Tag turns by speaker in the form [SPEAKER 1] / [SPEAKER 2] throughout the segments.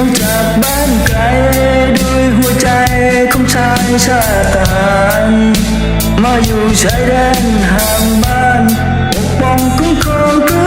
[SPEAKER 1] อง
[SPEAKER 2] จากบ้านไกลด้วยหัวใจของชายชาติทหารมาอยู่ชายแดนห่างบ้านปกป้องคุ้มครอง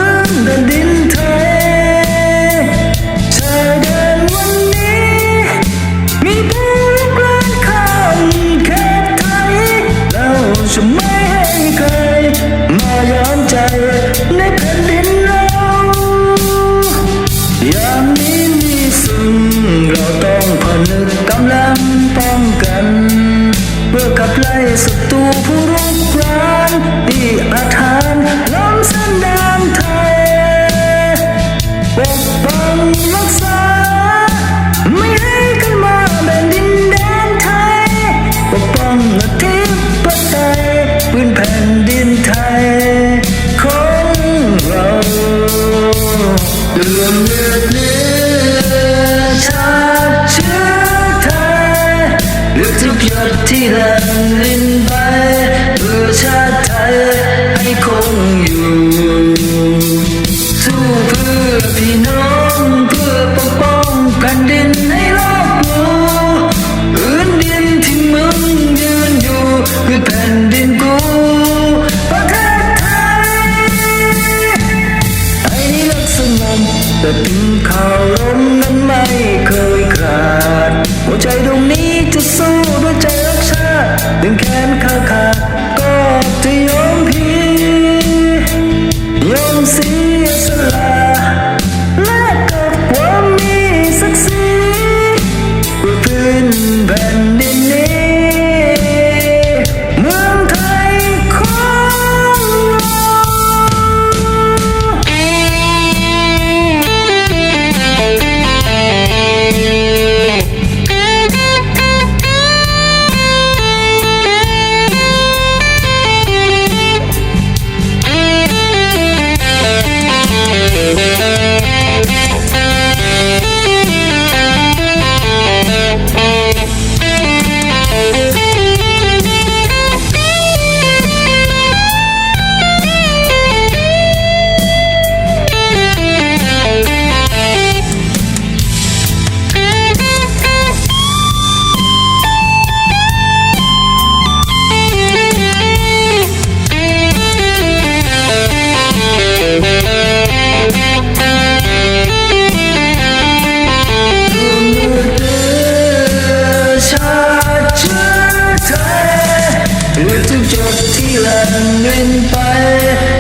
[SPEAKER 2] นรินไป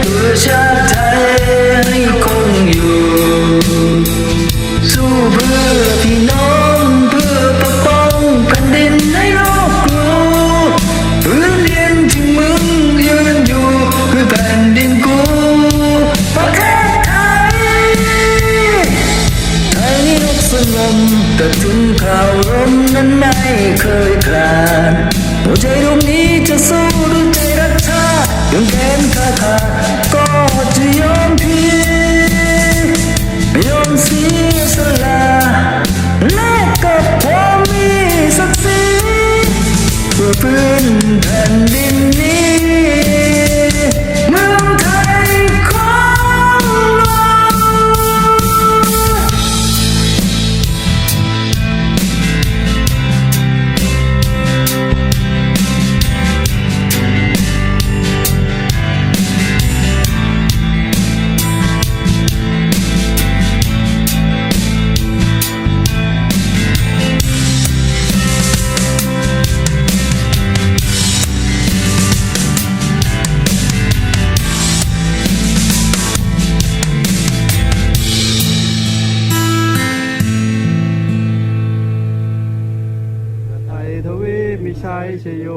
[SPEAKER 2] เพื่อชาติไทยให้คงอยู่ สู้เพื่อพี่น้องเพื่อปป้องแผ่นดินให้รอบรู้พื้นดินที่มึงยืนอยู่คือแผ่นดินกูประเทศไทยไทยอุกสงบแต่ถึงข่าวลมนั้นไม่เคยคลานหัวใจดวงนี้จะสู้็นถ้าหากก็จะยอมพี่ยอมเสียสละแลกกับความมีศักดิ์ศรีเพื่อพื้นแผ่นดิน
[SPEAKER 3] ชโย